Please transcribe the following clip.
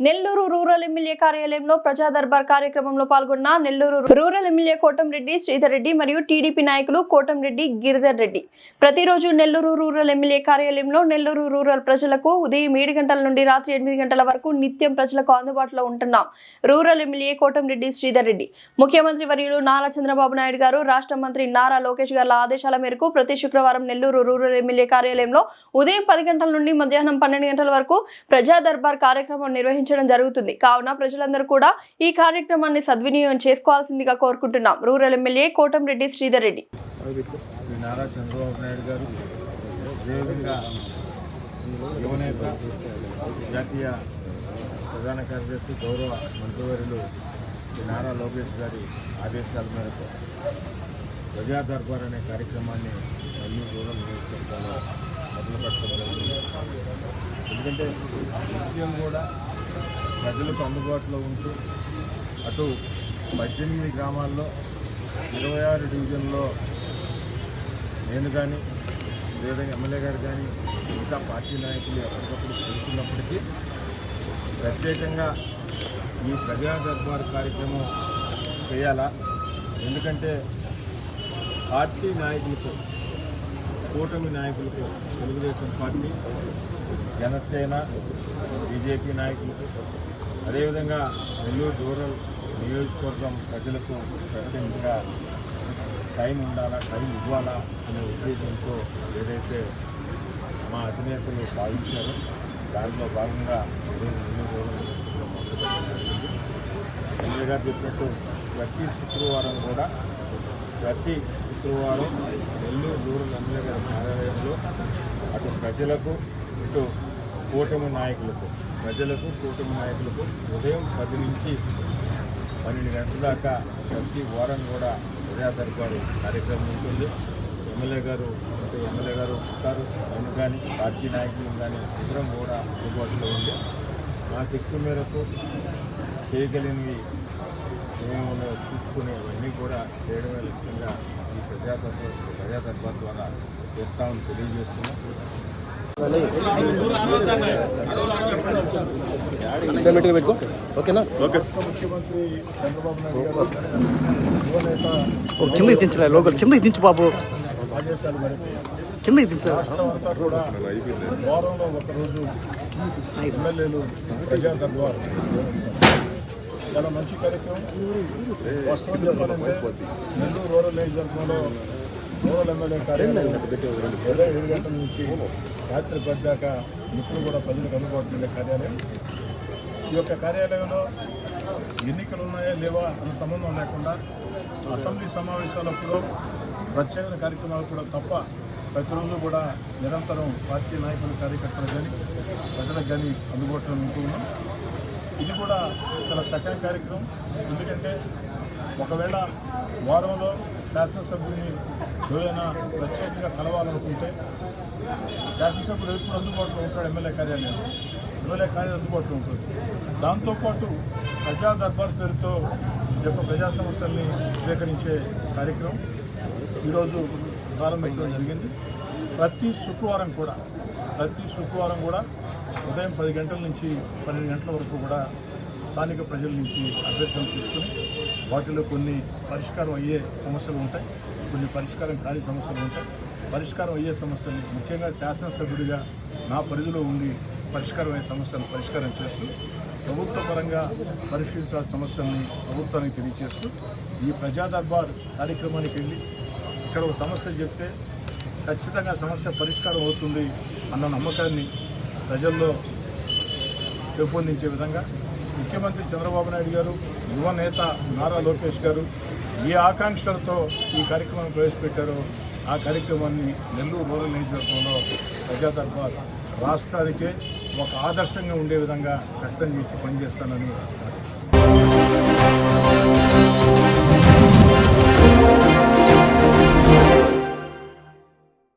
Nellore rural MLA కార్యాలయంలో ప్రజా దర్బార్ కార్యక్రమంలో పాల్గొన్న నెల్లూరు రూరల్ ఎమ్మెల్యే కోటంరెడ్డి శ్రీధర్ రెడ్డి మరియు టీడీపీ నాయకులు కోటంరెడ్డి గిరిధర్ రెడ్డి. ప్రతిరోజు నెల్లూరు రూరల్ ఎమ్మెల్యే కార్యాలయంలో నెల్లూరు రూరల్ ప్రజలకు ఉదయం ఏడు గంటల నుండి రాత్రి ఎనిమిది గంటల వరకు నిత్యం ప్రజలకు అందుబాటులో ఉంటున్నాం. Rural MLA Kotamreddy Sridhar Reddy. ముఖ్యమంత్రి వర్యులు నారా చంద్రబాబు నాయుడు గారు రాష్ట్ర మంత్రి నారా లోకేష్ గారి ఆదేశాల మేరకు ప్రతి శుక్రవారం నెల్లూరు రూరల్ ఎమ్మెల్యే కార్యాలయంలో ఉదయం పది గంటల నుండి మధ్యాహ్నం పన్నెండు గంటల వరకు ప్రజా దర్బార్ కార్యక్రమం నిర్వహించారు నిర్వహించడం జరుగుతుంది. కావున ప్రజలందరూ కూడా ఈ కార్యక్రమాన్ని సద్వినియోగం చేసుకోవాల్సిందిగా కోరుకుంటున్నాం. Rural MLA Kotamreddy Sridhar Reddy. Nara Chandrababu Naidu garu అదేవిధంగా యువనేత జాతీయ ప్రధాన కార్యదర్శి గౌరవ మంత్రివర్యులు నారా లోకేష్ గారి ఆదేశాల మేరకు ప్రజా దర్బార్ అనే కార్యక్రమాన్ని అన్ని రూరల్ నియోజకవర్గాల్లో మొదలు జరిగింది. ఎందుకంటే నృత్యం కూడా ప్రజలకు అందుబాటులో ఉంటూ అటు పద్దెనిమిది గ్రామాల్లో ఇరవై ఆరు డివిజన్లో నేను కానీ లేదా ఎమ్మెల్యే గారు కానీ ఇంకా పార్టీ నాయకులు ఎప్పటికప్పుడు తెలుసుకున్నప్పటికీ ప్రత్యేకంగా ఈ ప్రజా దర్బార్ కార్యక్రమం చేయాలా? ఎందుకంటే పార్టీ నాయకులతో కూటమి నాయకులకు తెలుగుదేశం పార్టీ జనసేన బీజేపీ నాయకులకు అదేవిధంగా నెల్లూరు రూరల్ నియోజకవర్గం ప్రజలకు ప్రత్యేకంగా టైం ఉండాలా టైం ఇవ్వాలా అనే ఉద్దేశంతో ఏదైతే మా అధినేతలు భావించారో దానిలో భాగంగా గారు చెప్పినట్టు ప్రతి శుక్రవారం కూడా ప్రతి శుక్రవారం నెల్లూరు రూరల్ ఎమ్మెల్యే గారి కార్యాలయంలో అటు ప్రజలకు ఇటు కూటమి నాయకులకు ప్రజలకు కూటమి నాయకులకు ఉదయం పది నుంచి పన్నెండు గంటల దాకా ప్రతి వారం కూడా ప్రజా దర్బారు కార్యక్రమం ఉంటుంది. ఎమ్మెల్యే గారు అంటే ఎమ్మెల్యే గారు వస్తారు నేను కానీ పార్టీ నాయకులు కానీ అందరం కూడా అందుబాటులో ఉంది మా శక్తి మేరకు చేయగలిగినవి ఏమో చూసుకునేవన్నీ కూడా చేయడమే లక్ష్యంగా ఈ ప్రజా దర్బార్ ప్రజా దర్బార్ ద్వారా చేస్తామని తెలియజేస్తున్నాం. పెట్టుకో. ఓకేనా ముఖ్యమంత్రి చంద్రబాబు నాయుడు గారు యువనేత ఓ కిందకి దించలే లోకల్ కిందకి దించు బాబు. ఆదేశాల మేరకు కిందకి దించు రాష్ట్రం అంతా కూడా వారంలో ఒకరోజు ఎమ్మెల్యేలు ప్రజా దర్బార్ చాలా మంచి కార్యక్రమం. వాస్తవం చెప్పాలంటే నెల్లూరు రూరల్ నియోజకవర్గంలో రూరల్ ఎమ్మెల్యే కార్యాలయం ఉదయం ఏడు గంటల నుంచి రాత్రి పడ్డాక ఇప్పుడు కూడా ప్రజలకు అందుబాటులో కార్యాలయం. ఈ యొక్క కార్యాలయంలో ఎన్నికలు ఉన్నాయా లేవా అన్న సంబంధం లేకుండా అసెంబ్లీ సమావేశాలప్పుడు ప్రత్యేక కార్యక్రమాలు కూడా తప్ప ప్రతిరోజు కూడా నిరంతరం పార్టీ నాయకులు కార్యకర్తలు కానీ ప్రజలకు కానీ అందుబాటులో ఉంటూ ఉన్నాం. ఇది కూడా చాలా చక్కని కార్యక్రమం. ఎందుకంటే ఒకవేళ వారంలో శాసనసభ్యుని ఎవరైనా ప్రత్యేకంగా కలవాలనుకుంటే శాసనసభ్యుడు ఎప్పుడు అందుబాటులో ఉంటాడు ఎమ్మెల్యే కార్యాలయం ఎమ్మెల్యే కార్యాలయం అందుబాటులో ఉంటుంది. దాంతోపాటు ప్రజా దర్బార్ పేరుతో యొక్క ప్రజా సమస్యల్ని స్వీకరించే కార్యక్రమం ఈరోజు ప్రారంభించడం జరిగింది. ప్రతి శుక్రవారం కూడా ప్రతి శుక్రవారం కూడా ఉదయం పది గంటల నుంచి పన్నెండు గంటల వరకు కూడా స్థానిక ప్రజల నుంచి అభ్యర్థులు తీసుకుని వాటిలో కొన్ని పరిష్కారం అయ్యే సమస్యలు ఉంటాయి. కొన్ని పరిష్కారం కాని సమస్యలు ఉంటాయి. పరిష్కారం అయ్యే సమస్యలు ముఖ్యంగా శాసనసభ్యుడిగా నా పరిధిలో ఉండి పరిష్కారం అయ్యే సమస్యలను పరిష్కారం చేస్తూ ప్రభుత్వ పరంగా పరిష్కరించాల్సిన సమస్యల్ని ప్రభుత్వానికి తెలియజేస్తూ ఈ ప్రజా దర్బార్ కార్యక్రమానికి వెళ్ళి ఇక్కడ ఒక సమస్య చెప్తే ఖచ్చితంగా సమస్య పరిష్కారం అవుతుంది అన్న నమ్మకాన్ని ప్రజల్లో పెంపొందించే విధంగా ముఖ్యమంత్రి చంద్రబాబు నాయుడు గారు యువ నేత నారా లోకేష్ గారు ఏ ఆకాంక్షలతో ఈ కార్యక్రమాన్ని ప్రవేశపెట్టారో ఆ కార్యక్రమాన్ని నెల్లూరు రూరల్ నియోజకవర్గంలో ప్రజా దర్బార్ రాష్ట్రానికే ఒక ఆదర్శంగా ఉండే విధంగా కష్టం చేసి పనిచేస్తానని ఆశిస్తున్నాను.